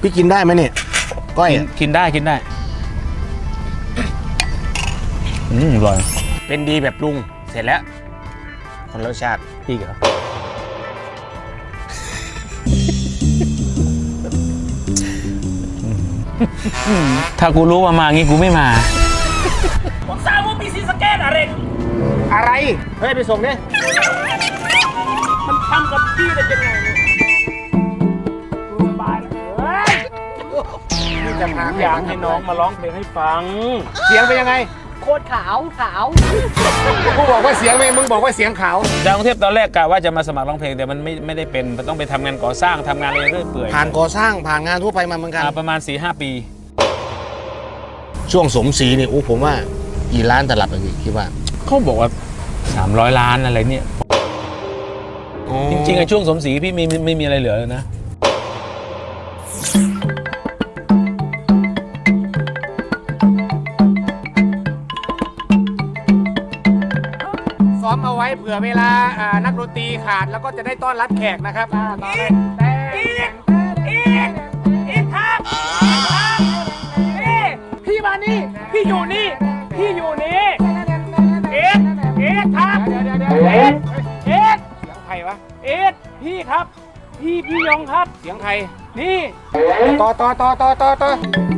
พี่กินได้ไหมเนี่ยก้อยกินอะกินได้กินได้ อืมอร่อย เป็นดีแบบปรุง เสร็จแล้ว คนรสชาติอีกเหรออืมถ้ากูรู้ว่ามางี้กูไม่มา ผมทราบว่ามีซีสะเกตอะไร อะไร เฮ้ย ไปส่งดิมันทำกับพี่ได้ยังไง จะพาอยากให้น้องมาร้องเพลงให้ฟัง เสียงเป็นยังไง โคตรขาวขาวกูบอกว่าเสียงไม่มึงบอกว่าเสียงขาวจากกรุงเทพตอนแรกกะว่าจะมาสมัครร้องเพลงแต่มันไม่ไม่ได้เป็นมันต้องไปทำงานก่อสร้างทำงานอะไรเรื่อยเปื่อยผ่านก่อสร้างผ่านงานทั่วไปมาเหมือนกัน อ่าประมาณ4ีหปี ช่วงสมศรีนี่โอ้ผมว่ากี่ล้านตลับอะพี่คิดว่าเขาบอกว่า 300 ล้านอะไรเนี่ย จริงๆไอ้ช่วงสมศรีพี่ไม่ไม่ไม่มีอะไรเหลือเลยนะ ว้เผื่อเวลาอ่านักดนตรีขาดแล้วก็จะได้ต้อนรับแขกนะครับอีกอีกอีกครับอีกครับนี่พี่มานี่ พี่อยู่นี่ พี่อยู่นี่เอ็ดเอ็ดครับเอ็ดเอ็ดเสียงใครวะเอ็ดพี่ครับ พี่พี่ยงครับ เสียงใครนี่ต่อต่อต่อต่อต่อต่อ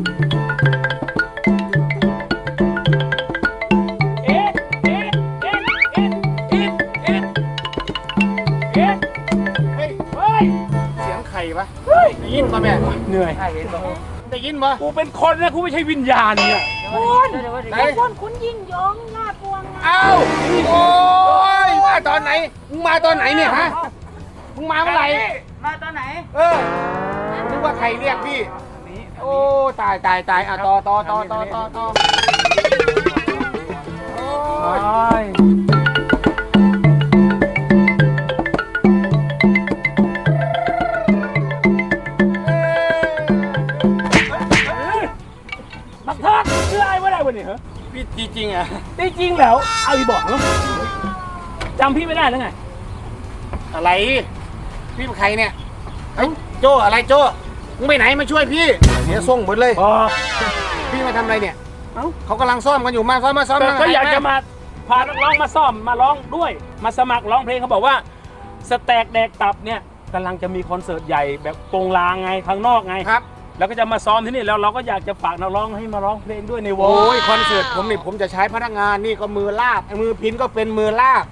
ยได้ยินปะแม่เหนื่อยได้ยินปะกูเป็นคนนะกูไม่ใช่วิญญาณเนี่ยไหนคนคุณยิ่งยงหน้าปวงเอ้าโอ้ยมาตอนไหนมึงมาตอนไหนเนี่ยฮะมึงมาเมื่อไหร่มาตอนไหน เออนึกว่าใครเรียกพี่โอ้ตายตายตายอะต่อต่อต่อต่อต่อต่อโอ้ย จริงแล้ว เอาอีบอกเนาะจำพี่ไม่ได้แล้วไง อะไร พี่เป็นใครเนี่ยเอ้ยโจอะไรโจมึงไปไหนมาช่วยพี่เสียส่งหมดเลยพอพี่มาทำอะไรเนี่ยเอ้า เขากำลังซ่อมกันอยู่มาซ่อมมาซ่อมแต่ก็ให้อยากจะแมาพานักร้องมาซ่อมมาร้องด้วย มาสมัครร้องเพลงเขาบอกว่า สแต็กแดกตับเนี่ยกำลังจะมีคอนเสิร์ตใหญ่แบบโปงลางไงข้างนอกไง ครับ แล้วก็จะมาซ้อมที่นี่แล้วเราก็อยากจะฝากนักร้องให้มาร้องเพลงด้วยในวง โอ้ยคอนเสิร์ตผมนี่ผมจะใช้พนักงานนี่ก็มือลาบมือพินก็เป็นมือลาบ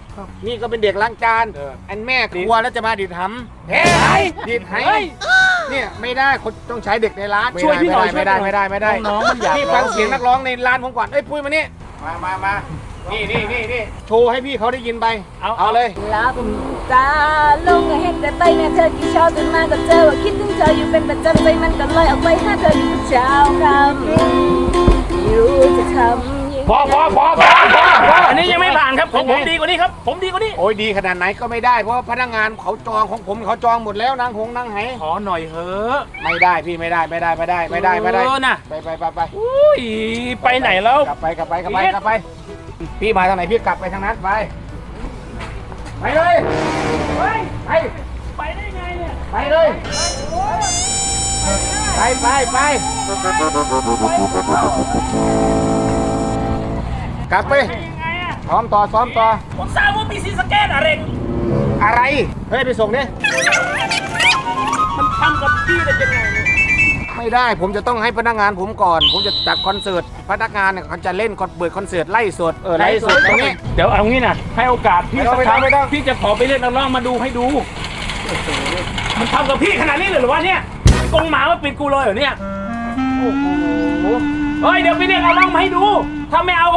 นี่ก็เป็นเด็กล้างจานเอออันแม่ครัวแล้วจะมาดิดหำเฮ้เฮ้ยดิดไหเฮ้ยเนี่ยไม่ได้คนต้องใช้เด็กในร้านช่วยพี่หน่อยไม่ได้ช่วยพี่หน่ไม่อยได้ไม่ได้น้องๆมันอยาก พี่ร้องฟังเสียงนักร้องในร้านผมก่อนเอ้ยปุ้ยมานี่มามามา นี่นี่นี่นี่โชว์ให้พี่เขาได้ยินไป เอาเอาเลยลาผมตาลงเห็นแต่ไปเนี่ยเธอกี่เช้าตื่นมาก็เจอว่าคิดถึงเธออยู่เป็นประจำใจมันก็เลยออกไปหาเธออยู่ทุกเช้าคำไม่รู้จะทำยังพอพอพอพอพอพออันนี้ยังไม่ผ่านครับผมผมดีกว่านี้ครับ ผมดีกว่านี้โอ้ยดีขนาดไหนก็ไม่ได้เพราะว่าพนักงานเขาจองของผมเขาจองหมดแล้วนางหงนางไหขอหน่อยเถอะไม่ได้พี่ไม่ได้ไม่ได้ไม่ได้ไม่ได้ไม่ได้เออน่ะไปไปไปไปอุ้ยไปไหนแล้วกลับไปกลับไปกลับไปกลับไป พี่มาทางไหนพี่กลับไปทางนั้นไป ไปเลยเฮ้ยไป ไปได้ไงเนี่ย ไปเลย ไปไปไปกลับไปไปยังไงอะซ้อมต่อซ้อมต่อ ผมทราบว่ามีซีสะเกตอะไร อะไร เฮ้ยไปส่งดิมันทำกับพี่ได้ยังไงเนี่ย ไม่ได้ ผมจะต้องให้พนักงานผมก่อน ผมจะจัดคอนเสิร์ตพนักงานเนี่ยเขาจะเล่นคอนเปิดคอนเสิร์ตไล่สดเออไล่สดตรงนี้ เดี๋ยวเอางี้นะให้โอกาสพี่ไม่สัต้องกครั้งไม่ต้อง พี่จะขอไปเล่นนักร้องมาดูให้ดู มันทำกับพี่ขนาดนี้เลยเหรือวะเนี่ยกงหมามาปิดกูเลยเหรอเนี่ยโอ้โหเฮ้ยเดี๋ยวไปเรียกนักร้องมาให้ดู ถ้าไม่เอา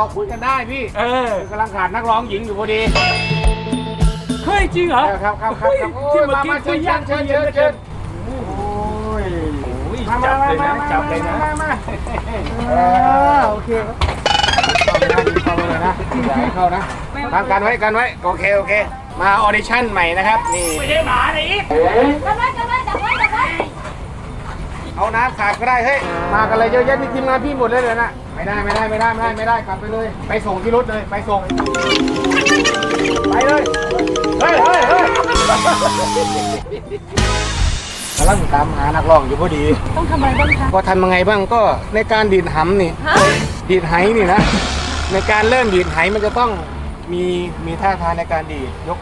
อคุยพอคุยกันได้พี่เออกำลังขาดนักร้องหญิงอยู่พอดีเฮ้ยจริงเหรอครับครับครับครับเฮ้ยครับโอ้ที่ยเมื่อมากี้มาคุเชิยญยากเชิญคุยเชิเย็นญเหลือเชิเกิญนมาจัมาบมาเลยมานะจับเลยนะมามาเออโอเคเข้าไปนะเข้าไปเลยนะอย่าให้เข้านะทำกันไว้กันไว้โอเคโอเค มาออดิชั่นใหม่นะครับนี่ไม่ใช่หมาเลยอีกจับไว้จับไว้จับไว้จับไว้ เอาน้ำขาดก็ได้เฮ้ยมากันเลยเยอะแยะนี่ทีมงานพี่หมดเลยเลยนะไม่ได้ไม่ได้ไม่ได้ไม่ได้ไม่ได้กลับไปเลย ไปส่งที่รถเลยไปส่ง ไปเลยเฮ้ยเฮ้ยเฮ้ยกำลังตามหานักร้องอยู่พอดี ต้องทำอะไรบ้างคะก็ทำยังไงบ้างก็ในการดีดหำนี่ฮะดีดไหนี่นะ ในการเริ่มดีดไหมันจะต้องมีมีท่าทางในการดีดยก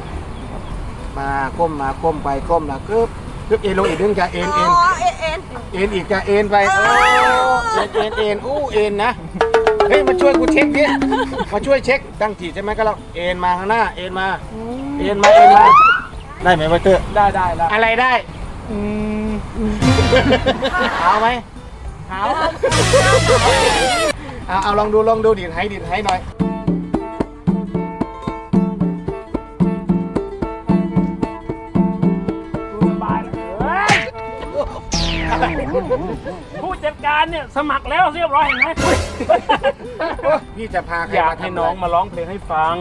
มาก้มมาก้มไปก้มนะกึบ กึบเอ็นลงอีกนึงจะเอ็นเอ็นเอ็นเอ็น เอ็นอีกจะเอ็นไปโอ้เอ็นเอ็นเอ็นอู้เอ็นนะเฮ้ยมาช่วยกูเช็คดิมาช่วยเช็คตั้งจีใช่ไหมก็แล้วเอ็นมาข้างหน้าเอ็นมาเอ็นมาเอ็นมาได้ไหมวัตเตอร์ได้ได้ได้อะไรได้เอาไหมหาเอาเอาลองดูลองดูดีดให้ดีดให้หน่อย ผู้จัดการเนี่ยสมัครแล้วเรียบร้อยเห็นไหมพี่จะพาใครอยากมาทำให้น้องมาร้องเพลงให้ฟัง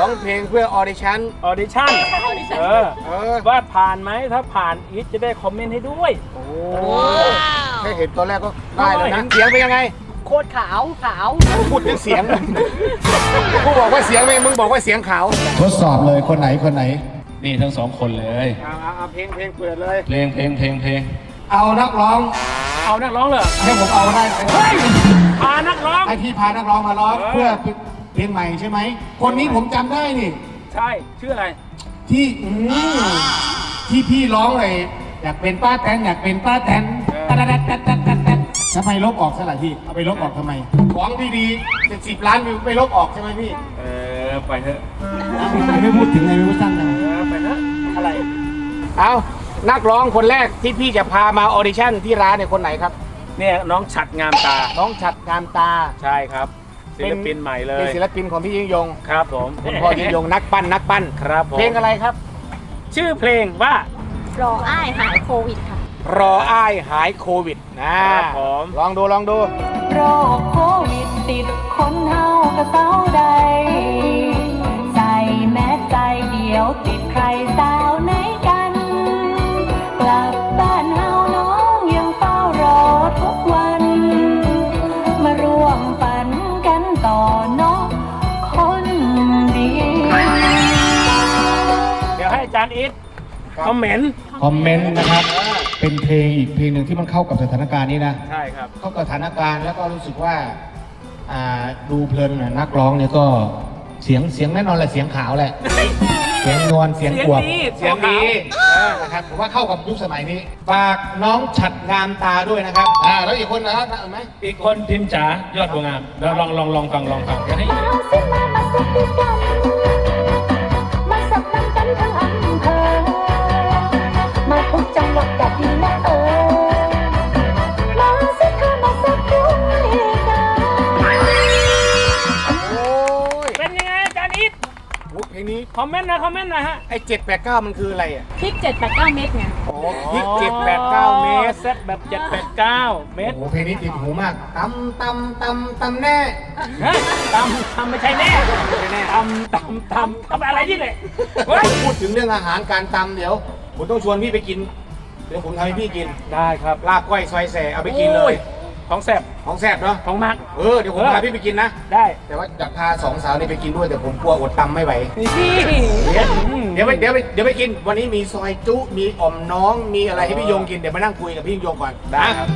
ร้องเพลงเพื่อออดิชั่นออดิชั่นเออเออว่าผ่านไหมถ้าผ่านอีทจะได้คอมเมนต์ให้ด้วย โอ้แค่เห็นตัวแรกก็ได้แล้วนะเสียงเป็นยังไงโคตรขาวขาว พูดเป็นเสียงกูบอกว่าเสียงไม่มึงบอกว่าเสียงขาวทดสอบเลยคนไหนคนไหน นี่ทั้งสองคนเลย เอาเอาเอาเพลงเพลงเปิดเลย เพลงเพลงเพลงเพลง เอานักร้องเอานักร้องเลยเหรอให้ผมเอาได้ไหมพานักร้อง ให้พี่พานักร้องมาร้องเออ เพื่อเพลงใหม่ใช่ไหม คนนี้ผมจำได้นี่ ใช่ชื่ออะไร ที่อืมที่พี่ร้องเลยอยากเป็นป้าแตนอยากเป็นป้าแตนตัดตัดตัดตัดตัดตัดทำไมลบออกสละพี่เอาไปลบออกทำไมของดีๆเป็นสิบล้านวิวไปลบออกใช่ไหมพี่เออไปเถอะไม่พูดถึงไงไม่พูดสั้นนะเออไปเถอะอะไร เอา นักร้องคนแรกที่พี่จะพามาออดิชั่นที่ร้านเนี่ยคนไหนครับ เนี่ยน้องฉัดงามตา น้องฉัดงามตา ใช่ครับศิลปินใหม่เลเป็นยศิลปินของพี่ยิ่งยง ครับผมคุณพ่อยิ่งยงนักปั้นนักปั้น ครับผมเพลงอะไรครับ ชื่อเพลงว่ารออ้ายหายโควิดค่ะ รออ้ายหายโควิดนะครับผมลองดูลองดู โรคโควิดติดคนเฮากระเซ้าใด ใส่แมสใจเดียวติดใครสาวไหน กันกลับบ้านเฮาน้องยังเฝ้ารอทุกวัน มาร่วมฝันกันต่อเนาะคนดี เดี๋ยวให้อาจารย์อิทคอมเมนต์คอมเมนต์นะครับ เป็นเพลงอีกเพลงหนึ่งที่มันเข้ากับสถานการณ์นี้นะ ใช่ครับ เข้ากับสถานการณ์แล้วก็รู้สึกว่าอ่าดูเพลินน่ะนักร้องเนี่ยก็เสียงเสียงแน่นอนแหละเสียงขาวแหละเสียงนวลเสียงกวบเสียงดีเออนะครับผมว่าเข้ากับยุคสมัยนี้ ฝากน้องฉัดงามตาด้วยนะครับอ่าแล้วอีกคนนะครับเอาไหมอีกคนพิมพ์จ๋ายอดบัวงามเราลองลองลองฟังลองฟังเดี๋ยวให้ เพลงนี้คอมเมนต์นะคอมเมนต์หนะฮะไอ้เจ็ดแปดเก้ามันคืออะไรอะพริกเจ็ดแปดเก้าเม็ดไงโอ้พริกเจ็ดแปดเก้าเมตรเซตแบบเจ็ดแปดเก้าเมตรโอ้โหเพลงนี้ติดหูมากตำตำตำตำแน่เฮ้ยตำทำไม่ใช่แน่ไม่แน่ตำตำตำทำอะไรที่ไหนเฮ้ยพูดถึงเรื่องอาหารการตำเดี๋ยวผมต้องชวนพี่ไปกิน เดี๋ยวผมทำให้พี่กิน ได้ครับลาบก้อยซอยแสเอาไปกินเลย ของแซ่บของแซ่บเนาะของมักเออเดี๋ยวผมพาพี่ไปกินนะ ได้แต่ว่าอยากพาสองสาวนี่ไปกินด้วยแต่ผมกลัวอดตำไม่ไหว นี่เดี๋ยวไปเดี๋ยวไปเดี๋ยวไปกิน วันนี้มีซอยจุ มีอ่อมน้อง มีอะไรให้พี่โยงกิน เดี๋ยวมานั่งคุยกับพี่โยงก่อนได้ครับ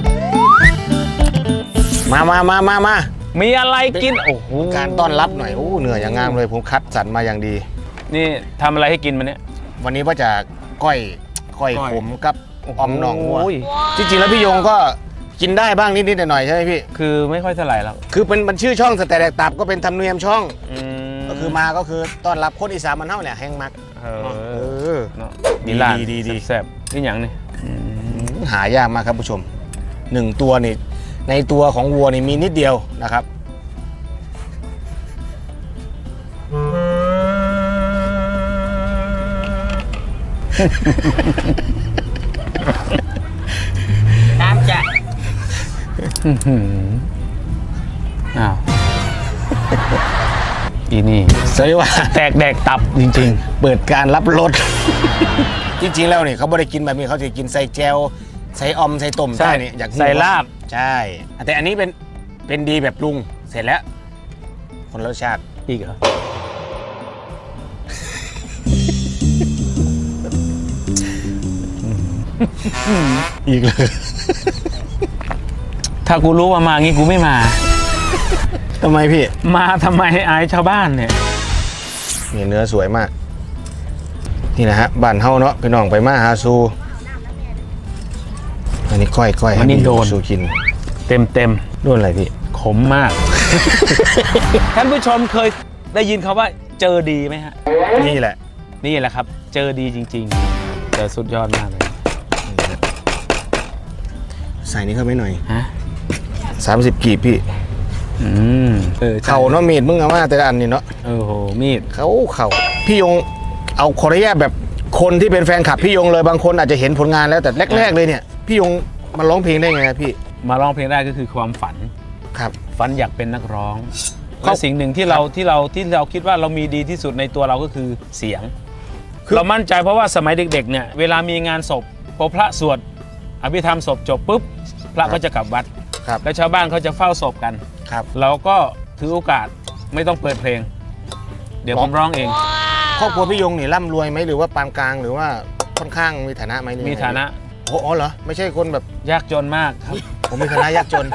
มามามามามามีอะไรกิน โอ้โห การต้อนรับหน่อย โอ้ เหนื่อยอย่างงามเลย ผมคัดสรรมาอย่างดี นี่ทำอะไรให้กินมันเนี่ย วันนี้ว่าจะก้อย ก้อยก้อยขมกับอ่อมหนองวัวโอ้ยจริงๆแล้วพี่โยงก็ กินได้บ้างนิดๆหน่อยๆใช่ไหมพี่ คือไม่ค่อยเท่าไหร่แล้วคือเป็นมันชื่อช่องสแตนดตับก็เป็นธรรมเนียมช่อง อืมก็คือมาก็คือต้อนรับคนอีสานมันเท่าเนี่ยแห้งมัก เอเอออเนาะดีมีร้านดีดีดี แซ่บๆนี่อย่างนี่หายากมากครับผู้ชมหนึ่งตัวนี่ในตัวของวัวนี่มีนิดเดียวนะครับ อื้อหืออ้าวอีนี่สวยว่าแตกแดกตับจริง เปิดการรับรสจริง ๆ แล้วเนี่ยเขาไม่ได้กินแบบนี้เขาจะกินใส่แจวใส่ออมใส่ต้มใช่ได้เนี่ยอยากใส่ลาบ ใช่ แต่อันนี้เป็นเป็นดีแบบปรุงเสร็จแล้ว คนรสชาติ ๆ อีกเหรอ อีกเลย ถ้ากูรู้ว่ามางี้กูไม่มา ทำไมพี่ มาทำไมให้อายชาวบ้านเนี่ย นี่เนื้อสวยมาก นี่นะฮะบ้านเฮาเนาะพี่น้องไปมาหาซูอันนี้ก้อยก้อยอันนี้ให้พี่โดน ซูกินเต็มเต็มโดนอะไรพี่ๆขมมาก ท่านผู้ชมเคยได้ยินคาว่าเจอดีไหมฮะ นี่แหละ นี่แหละครับ เจอดีจริงๆเจอสุดยอดมากเลยนี่ฮะใส่นี่เข้าไปหน่อยฮะ 30กีบพี่อืมเออใช่เข่าเนาะมีดมึงเอามาแต่ละอันนี่เนาะเออโหมีด เขาเข่าพี่ยงเอาขออนุญาตแบบคนที่เป็นแฟนคลับพี่ยงเลยบางคนอาจจะเห็นผลงานแล้วแต่แรก ๆ เลยเนี่ยพี่ยงมาร้องเพลงได้ไงพี่มาร้องเพลงได้ก็คือความฝัน ครับ ฝันอยากเป็นนักร้องเขาและสิ่งหนึ่งที่เราที่เราที่เราคิดว่าเรามีดีที่สุดในตัวเราก็คือเสียง คือ เรามั่นใจเพราะว่าสมัยเด็กๆเนี่ยเวลามีงานศพพอพระสวดอภิธรรมศพจบปุ๊บพระก็จะกลับวัด ครับแล้วชาวบ้านเขาจะเฝ้าศพกัน ครับ เราก็ถือโอกาสไม่ต้องเปิดเพลง เดี๋ยวผมร้องเอง ครอบครัวพี่ยงนี่ร่ำรวยไหมหรือว่าปานกลางหรือว่าค่อนข้างมีฐานะไหมหรือมียังไงฐานะโอ้โหเหรอไม่ใช่คนแบบยากจนมากครับ ผมมีฐานะยากจน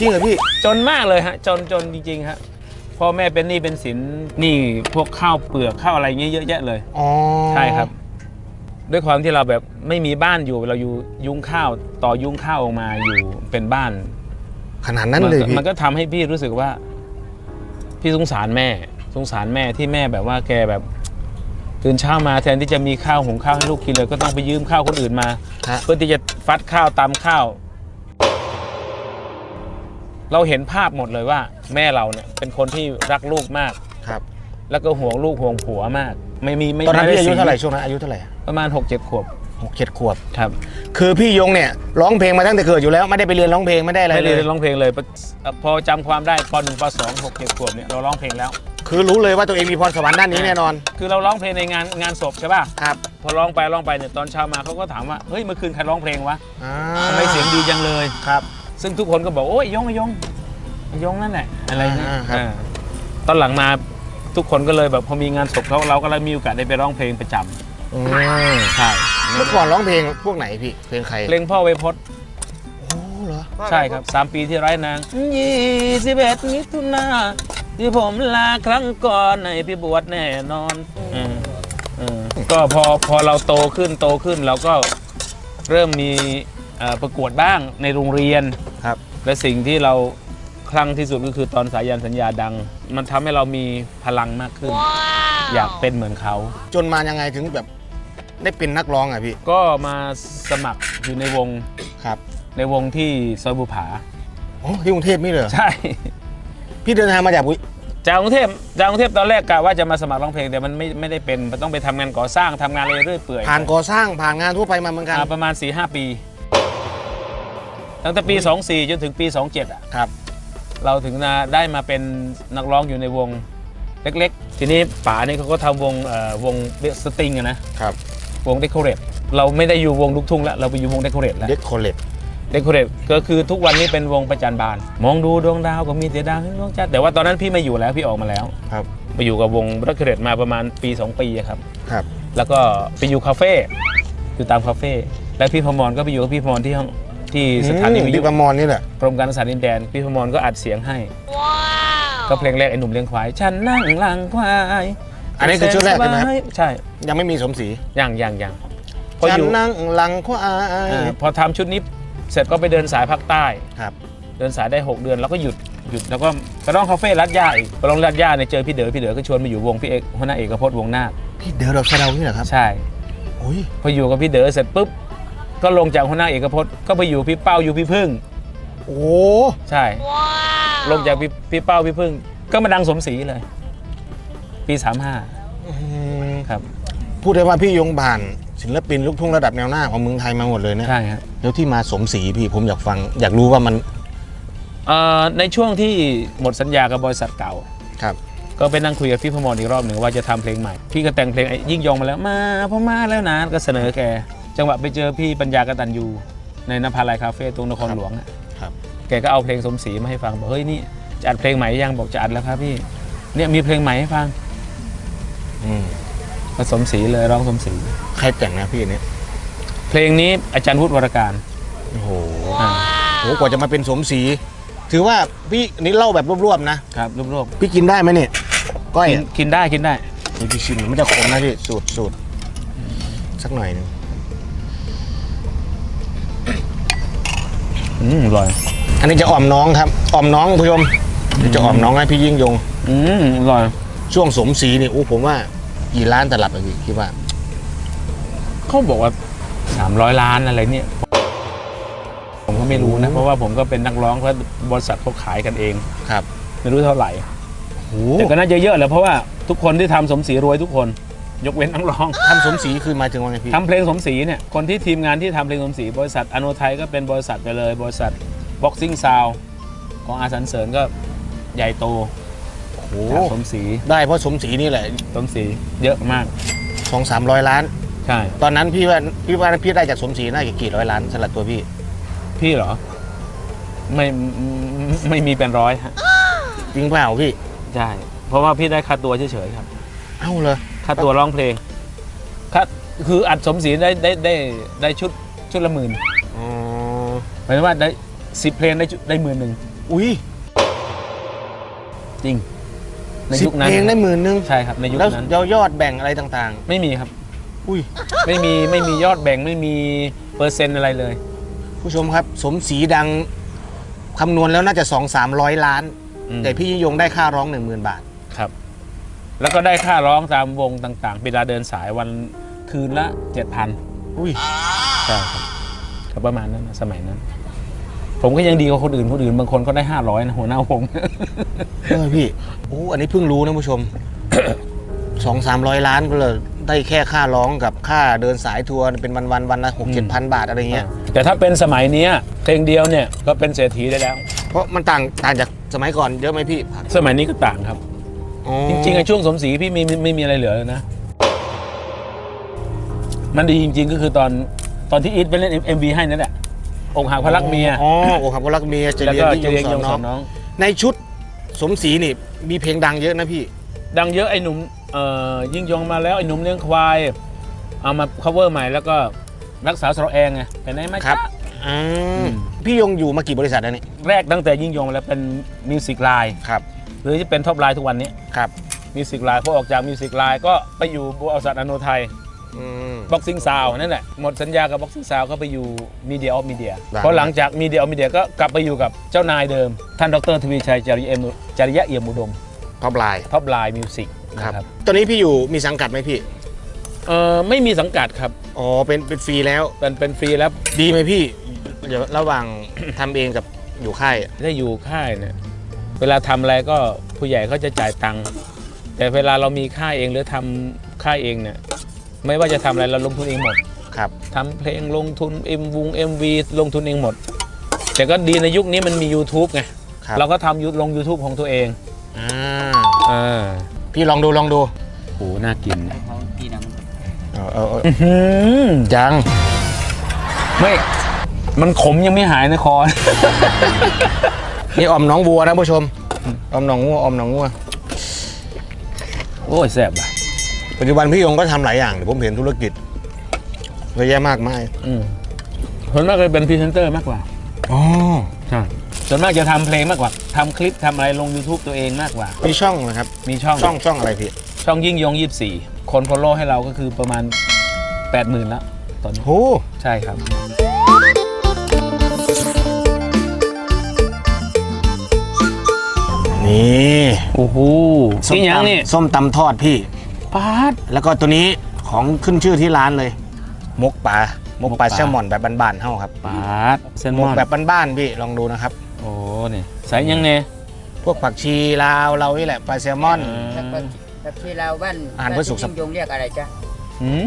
จริงเหรอพี่จนมากเลยฮะ จนจนจริงๆฮะพ่อแม่เป็นหนี้เป็นสินหนี้พวกข้าวเปลือกข้าวอะไรเงี้ยเยอะแยะเลย อ๋อใช่ครับ ด้วยความที่เราแบบไม่มีบ้านอยู่เราอยู่ยุ้งข้าวต่อยุ้งข้าวออกมาอยู่เป็นบ้าน ขนาดนั้นเลยมัก็พี่มันก็ทำให้พี่รู้สึกว่า พี่สงสารแม่ สงสารแม่ที่แม่แบบว่าแกแบบตื่นเช้ามาแทนที่จะมีข้าวหุงข้าวให้ลูกกินเลยก็ต้องไปยืมข้าวคนอื่นมาฮะเพื่อที่จะฟัดข้าวตำข้าว เราเห็นภาพหมดเลยว่า แม่เราเนี่ยเป็นคนที่รักลูกมากครับ แล้วก็ห่วงลูกห่วงผัวมาก ไม่มีไม่ตอนนั้นไม่พี่อายุสีเท่าไหร่ช่วงนั้นอายุเท่าไหร่ประมาณ6กเจ็ดขวบ หกเจ็ดขวบ ครับคือพี่ยงเนี่ยร้องเพลงมาตั้งแต่เกิดอยู่แล้วไม่ได้ไปเรียนร้องเพลงไม่ได้อะไรไม่เลได้ย เรียนร้องเพลงเลยเอ่อพอจำความได้ปหนึ่งปสองหกเจ็ดขวบเนี่ยเราร้องเพลงแล้ว คือรู้เลยว่าตัวเองมีพรสวรรค์ด้านนี้แน่นอนคือเราร้องเพลงในงานงานศพใช่ป่ะ ครับพอร้องไปร้องไปเนี่ยตอนเช้ามาเขาก็ถามว่าเฮ้ยเมื่อคืนใครร้องเพลงวะอ่าทำไมเสียงดีจังเลย ครับ ซึ่งทุกคนก็บอกโอ้ยยงไอ้ยงไอ้ยงนั่นแหละอะไรเงี้ยอ่าครับ เออตอนหลังมาทุกคนก็เลยแบบพอมีงานศพเขาเราก็เลยมีโอกาสได้ไปร้องเพลงประจำ อืมใช่เมื่อก่อนร้องเพลงพวกไหนพี่ เพลงใครเพลงพ่อไวยพจน์โอ้เหรอใช่ครับสามปีที่ไร้นางยี่สิบเอ็ดมิถุนาที่ผมลาครั้งก่อนในพี่บวชแน่นอนเออเออก็พอพอเราโตขึ้นโตขึ้นเราก็เริ่มมีเอ่อประกวดบ้างในโรงเรียน ครับ และสิ่งที่เราคลั่งที่สุดก็คือตอนสายันสัญญาดัง มันทำให้เรามีพลังมากขึ้น อยากเป็นเหมือนเขา จนมายังไงถึงแบบ ได้เป็นนักร้องอะพี่ก็มาสมัครอยู่ในวงครับในวงที่ซอยบุผาโอ้ที่กรุงเทพนี่เลยเหรอใช่ พี่เดินทางมาจากอุยจากกรุงเทพจากกรุงเทพตอนแรกกะว่าจะมาสมัครร้องเพลงแต่มันไม่ไม่ได้เป็นมันต้องไปทำงานก่อสร้างทำงานอะไรเรื่อยเปื่อยผ่านก่อสร้างผ่านงานทั่วไปมาเหมือนกันอ่าประมาณ4ีหปี ตั้งแต่ปี 24 จนถึงปี 27อะครับ เราถึงนะได้มาเป็นนักร้องอยู่ในวงเล็กๆ ทีนี้ป๋านี่เขาก็ทำวงเอ่อวงสตริงอะนะครับ วงเดคอเรทเราไม่ได้อยู่วงลูกทุ่งแล้วเราไปอยู่วงเดคอเรทแล้วเด็กคอลเลจเดคอเรทก็คือทุกวันนี้เป็นวงประจันบาน มองดูดวงดาวก็มีแต่ดาวให้ดวงจันทร์แต่ว่าตอนนั้นพี่ไม่อยู่แล้วพี่ออกมาแล้ว ครับไปอยู่กับวงเดคอเรทมาประมาณปี 2 ปีอะครับ ครับ แล้วก็ไปอยู่คาเฟ่อยู่ตามคาเฟ่แล้วพี่พมรก็ไปอยู่กับพี่พมรที่ห้องที่สถานีวิทอืมยุพี่ประมอนนี่แหละ กรมการศึกษาดินแดนพี่พมรก็อัดเสียงให้ ก็เพลงแรกไอ้หนุ่มเลี้ยงควาย ฉันนั่งหลังควาย อันนี้คือชุดแรกใช่ไหมครับ ใช่ยังไม่มีสมศรียังยังยังพอฉัอนยู่นั่งหลังควายเออพอทำชุดนี้เสร็จก็ไปเดินสายภาคใต้ ครับเดินสายได้ 6 เดือนแล้วก็หยุดหยุดแล้วก็ไปร้องคาเฟ่รัดย่าอีกไปร้องรัดย่าเนี่ยเจอพี่เด๋อพี่เด๋อก็ชวนมาอยู่วงพี่เอกหัวหน้าเอกพจน์วงนาคพี่เด๋อดอกสะเดานี่เหรอครับใช่ โอ้ยพออยู่กับพี่เด๋อเสร็จปุ๊บก็ลงจากหัวหน้าเอกพจน์ก็ไปอยู่พี่เป้าอยู่พี่พึ่ง โอ้ใช่ ลงจากพี่พี่เป้าพี่พึ่งก็มาดังสมศรีเลย ปีอืม35ครับพูดได้ว่าพี่ยงผ่านศิลปินลูกทุ่งระดับแนวหน้าของเมืองไทยมาหมดเลยนะใช่ครับ แล้วที่มาสมศรีพี่ผมอยากฟัง อยากรู้ว่ามันเอ่อในช่วงที่หมดสัญญากับบริษัทเก่า ครับ ก็ไปนั่งคุยกับพี่พมรอีกรอบหนึ่งว่าจะทำเพลงใหม่ พี่ก็แต่งเพลงไอ้ยิ่งยงมาแล้วมาพ่อมาแล้วนะก็เสนอแก จังหวะไปเจอพี่ปัญญากตันยูในนภาลัยคาเฟ่ตรงนครหลวงอะครับ แกก็เอาเพลงสมศรีมาให้ฟังบอกเฮ้ยนี่จะอัดเพลงใหม่ยังบอกจะอัดแล้วครับพี่เนี่ยมีเพลงใหม่ให้ฟัง อืมก็สมศรีเลยร้องสมศรีใครแต่งนะพี่เนี่ยเพลงนี้อาจารย์วุฒิวรการโอ้โหอ่าโหกว่าจะมาเป็นสมศรีถือว่าพี่นี่เล่าแบบรวบๆนะครับรวบพี่กินได้ไหมเนี่ยก้อยๆกินอะกินได้กินได้ นี่พี่ชิมมันจะขมนะพี่สูตรสูตรสักหน่อยหนึงอืมอร่อย อันนี้จะอ่อมน้องครับอ่อมน้องผู้ชมจะอ่อมน้องให้พี่ยิ่งยง อืมอร่อย ช่วงสมศรีนี่โอ้ผมว่ากี่ล้านตลับอะพี่คิดว่า เขาบอกว่า 300 ล้านอะไรเนี่ย ผมก็ไม่รู้นะเพราะว่าผมก็เป็นนักร้องเพราะบริษัทเขาขายกันเอง ครับไม่รู้เท่าไหร่ โอ้แต่ก็น่าจะเยอะแหละเพราะว่าทุกคนที่ทำสมศรีรวยทุกคน ยกเว้นนักร้อง ทำสมศรีคือหมายถึงว่าไงพี่ ทำเพลงสมศรีเนี่ย คนที่ทีมงานที่ทำเพลงสมศรีบริษัทอโนไทยก็เป็นบริษัทไปเลย บริษัท Boxing Sound ของอาสันเสริญก็ใหญ่โต โอ้โหจากสมศรีได้เพราะสมศรีนี่แหละสมศรีเยอะมาก สองสามร้อยล้าน ใช่ ตอนนั้นพี่ว่าพี่ว่าพี่ได้จากสมศรีน่าจะกี่ร้อยล้านสำหรับตัวพี่ พี่เหรอไม่ไม่ไม่มีเป็นร้อยฮะจริงเปล่าพี่ ใช่ เพราะว่าพี่ได้ค่าตัวเฉยๆครับ เอ้าเลยค่าตัวร้องเพลงค่าคืออัดสมศรีได้ได้ได้ได้ชุดชุดละหมื่นอ๋อหมายถึงว่าได้สิบเพลงได้ชุดได้หมื่นหนึ่งอุ้ยจริง ในสิบยุคนั้นเพลงได้หมื่นนึงใช่ครับในยุคแล้วนั้นแล้วยอดแบ่งอะไรต่างไม่มีครับ ๆ อุ้ย ไม่มีไม่มียอดแบ่งไม่มีเปอร์เซ็นต์อะไรเลย ผู้ชมครับ สมศรีดังคำนวณแล้วน่าจะสองสามร้อยล้าน อืม แต่พี่ยิ่งยงได้ค่าร้องหนึ่งหมื่นบาท ครับ แล้วก็ได้ค่าร้องตามวงต่างๆ เวลาเดินสายวันคืนละเจ็ดพันอุ้ย ใช่ครับก็ประมาณนั้นนะสมัยนั้น ผมก็ยังดีกว่าคนอื่นคนอื่นบางคนก็ได้ห้าร้อยนะหัวหน้าวง เออพี่โอ้อันนี้เพิ่งรู้นะผู้ชม สองสามร้อยล้านก็เลยได้แค่ค่าร้องกับค่าเดินสายทัวร์เป็นวันวันๆวันละหกเจ็ดพันบาทอะไรเงี้ย แต่ถ้าเป็นสมัยเนี้ยเพลงเดียวเนี่ยก็เป็นเศรษฐีได้แล้ว เพราะมันต่างต่างจากสมัยก่อนเยอะไหมพี่สมัยนี้ก็ต่างครับ อ๋อจริงๆไอ้ช่วงสมศรีพี่ไม่ไม่ไม่มีอะไรเหลือเลยนะ มันดีจริง ๆ ก็คือตอนตอนที่อีทไปเล่นเอ็มวีให้นั่นแหละ อกหักเพราะรักเมียอ๋อโอ้ครับก็รักเมียจะแล้วเรียนก็ยิ่งจะยเรียงนสยอนงน้สอองนน้องในชุดสมศรีนี่มีเพลงดังเยอะนะพี่ ดังเยอะไอ้หนุ่มเอ่อยิ่งยงมาแล้วไอ้หนุ่มเลี้ยงควายเอามา cover ใหม่แล้วก็รักษาสระแองไงไปไหนไหมครับอ่าพี่ยงอยู่มากี่บริษัทแล้วนี่แรกตั้งแต่ยิ่งยงมาแล้วเป็นมิวสิกไลน์ครับหรือที่เป็นท็อปไลน์ทุกวันนี้ครับมิวสิกไลน์พอออกจากมิวสิกไลน์ก็ไปอยู่บริษัทอโนไทย อืม บ็อกซิ่งซาวนั่นแหละหมดสัญญากับบ็อกซิ่งซาวก็ไปอยู่มีเดียออฟมีเดียได้พอหลังจากมีเดียออฟมีเดียก็กลับไปอยู่กับเจ้านายเดิม ท่านดรทวีชัยจริยเอมจริยะเอี่ยมอุดมท็อปไลน์ท็อปไลน์มิวสิกครับ นะครับตอนนี้พี่อยู่มีสังกัดไหมพี่ เออไม่มีสังกัดครับอ๋อ เป็นเป็นฟรีแล้ว เป็นเป็นฟรีแล้วดีไหมพี่ เดี๋ยวระหว่าง ทำเองกับอยู่ค่ายอะถ้าอยู่ค่ายเนี่ยเวลาทำอะไรก็ผู้ใหญ่เขาจะจ่ายตังค์แต่เวลาเรามีค่ายเองหรือทำค่ายเองเนี่ย ไม่ว่าจะทำอะไรเราลงทุนเองหมดครับ ทำเพลงลงทุน M วง MV ลงทุนเองหมด แต่ก็ดีในยุคนี้มันมี YouTube ไงครับ เราก็ทำยูลง YouTube ของตัวเองอ่าเออพี่ลองดูลองดูโหน่ากินเออเออเอออืมยังไม่มันขมยังไม่หายนะคอ นี่ออมหน้องวัวนะผู้ชมออมหนองวัวออมหนองวัวโอ้ยแซ่บอะ ปัจจุบันพี่ยงก็ทำหลายอย่างเดี๋ยวผมเห็นธุรกิจเยอะแยะมากมายอืมส่วนมากจะเป็นพรีเซนเตอร์มากกว่าอ๋อใช่ส่วนมากจะทำเพลงมากกว่าทำคลิปทำอะไรลง YouTube ตัวเองมากกว่า มีช่องนะครับ มีช่องช่องช่องอะไรพี่ช่องยิ่งยง 24 คนฟอลโล่ให้เราก็คือประมาณ 80,000แล้วตอนนี้ โหใช่ครับ นี่โอ้โหส้มนี่ยังตำนี่ส้มตำทอดพี่ ปาดแล้วก็ตัวนี้ของขึ้นชื่อที่ร้านเลย มกปลามกปลามกปลาแซลมอนแบบบ้านๆเท่าครับปาดเซนมมกอนแบบบ้านๆพี่ลองดูนะครับ โอ้นี่ใส่ยังเนี่ยพวกผักชีลาวเรานี่แหละปลาแซลมอน แล้วก็แบบชีลาวบ้านอาหารเพื่อสุขภาพบ้นที่ยิ่งยงเรียกอะไรจ๊ะหืม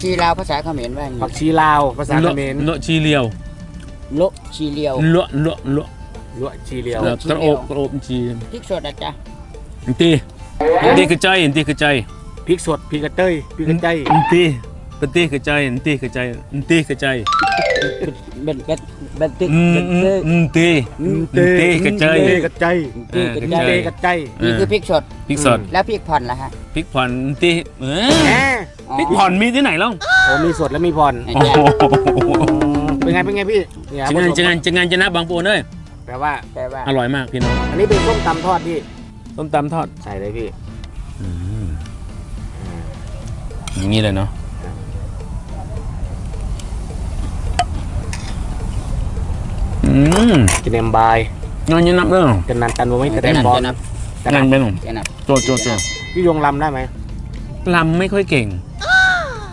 ชีลาวภาษาเขมรว่าไงผักชีลาวภาษาเขมรโลชีเลียวโละชีเลียวโลโลโลลวกชีเรียวแล้วกระโอบกระโอบจีพริกสดอะจ้ะอินตีอินตีคือใจอินตีคือใจ พริกสดพริกกระเต้ยพริกกระใจอินตีอินตีคือใจอินตีคือใจอินตีคือใจเบ็ดเบ็ดเบ็ดติ๊กอืมเบ็ดอืเต้มอืมตีอินตีคือใจเต้กระใจเออติ๊กคือใจใจเต้กระใจนี่คือพริกสดพริกสดแล้วพริกผ่อนล่ะฮะพริกผ่อนอินตีเอแหอมพริกผ่อนมีที่ไหนล่ะโอ้มีสดแล้วมีผ่อนไอ้โอ้จ้ะโหเป็นไงเป็นไงพี่เนี่ยจะงานจะงานจะงานจะนับบางปูเนยแปลว่าแปลว่าอร่อยมากพี่น้องอันนี้เป็นส้มตำทอดพี่ต้มตำทอดใส่เลยพี่ อย่างนี้เลยเนาะอืมจะเนมบายงานจะนับเรื่องจะนันตันไว้จะจะได้นับบอลจะนับงานเป็นจะนับโจโจโจพี่ยงลำได้ไหม ลำไม่ค่อยเก่ง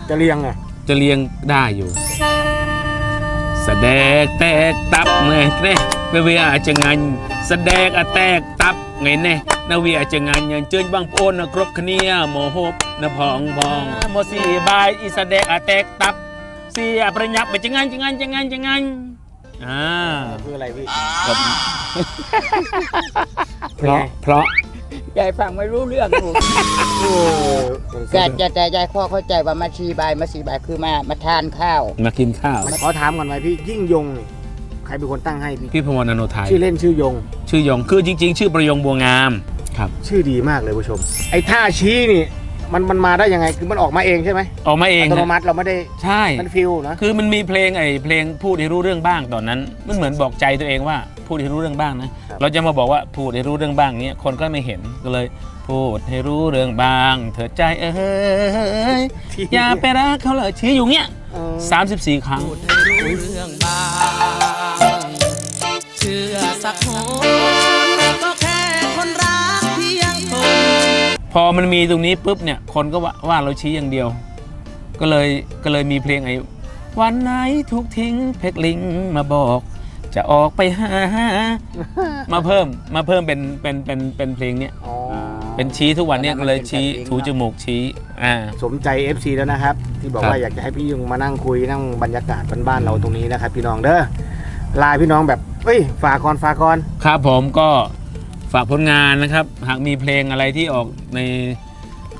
จะเรียงอะจะเลี้ยงได้อยู่ แสดงแตกตับไงเน่เวเวียอาจจะงันแสดงอะแตกตับไงเน่ นาเวียอาจจะงันยังเจิญบางโอนนะครบคะเนียโมโหบนะพองพองโมสีบายอีแสดงอะแตกตับเสียประยับไปจะงันจะงันจะงันจะงันอ่าคืออะไรพี่แบบเพเป็นไงราะเพราะยายฟังไม่รู้เรื่องลูกโอ้แต่แต่แต่ยายพ่อเข้าใจว่ามาชีบายมาสีบายคือมามาทานข้าว มากินข้าวขอถามก่อนไหมพี่ยิ่งยงนี่ ใครเป็นคนตั้งให้พี่พี่พมรอโนไทยชื่อเล่นชื่อยง ชื่อยงคือจริง ๆ ชื่อประยงบัวงามครับ ชื่อดีมากเลยผู้ชม ไอ้ท่าชี้นี่มันมันมาได้ยังไงคือมันออกมาเองใช่ไหมออกมาเองอัตโนนะมัติเราไม่ได้ใช่มันฟิลนะคือมันมีเพลงไอ้เพลงพูดให้รู้เรื่องบ้างตอนนั้น มันเหมือนบอกใจตัวเองว่าพูดให้รู้เรื่องบ้างนะเราจะมาบอกว่าพูดให้รู้เรื่องบ้างเนี้ยคนก็ไม่เห็นก็เลยพูดให้รู้เรื่องบ้าง เถิดใจเอ้ยอย่าไปรักเขาเลยชี้อยู่เงี้ยเออสามสิบสี่ครั้งเรื่องบางเชื่อสักคนก็แค่คนรักเพียงคนพอมันมีตรงนี้ปุ๊บเนี่ยคนก็ว่าว่าเราชี้อย่างเดียว ก็เลยก็เลยมีเพลงไอ้วันไหนถูกทิ้งเพกลิงมาบอก จะออกไปหา มาเพิ่มมาเพิ่มเป็นเป็นเป็นเป็นเพลงเนี้ยอ๋อเป็นชี้ทุกวันเนี่ยก็เลยชี้ถูจมูกชี้อ่า สมใจ FC แล้วนะครับ ที่บอกครับว่าอยากจะให้พี่ยงมานั่งคุยนั่งบรรยากาศบ้านๆเราตรงนี้นะครับ พี่น้องเด้อลาพี่น้องแบบ เอ้ยฝากก่อนฝากก่อนครับผมก็ฝากผลงานนะครับ หากมีเพลงอะไรที่ออกใน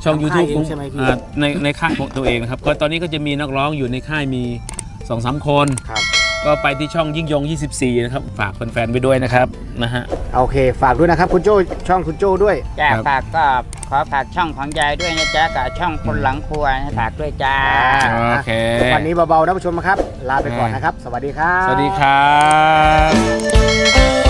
ช่องทำค่าย YouTube เองของใช่ไหมพี่อ่าในในค่ายของตัวเองนะครับก็ตอนนี้ก็จะมีนักร้องอยู่ในค่ายมี2อสคน ครับ ก็ไปที่ช่องยิ่งยง 24 นะครับ ฝากแฟนๆไปด้วยนะครับนะฮะ โอเค ฝากด้วยนะครับ คุณโจ้ช่องคุณโจ้ด้วย จ้าครับ ฝากก็ขอฝากช่องของยายด้วยนะจ๊ะกับช่องคนหลังครัวนะฝากด้วยจ้าโอเค วันนี้เบาๆนะผู้ชมครับ ลาไปก่อนนะครับ สวัสดีครับ สวัสดีครับ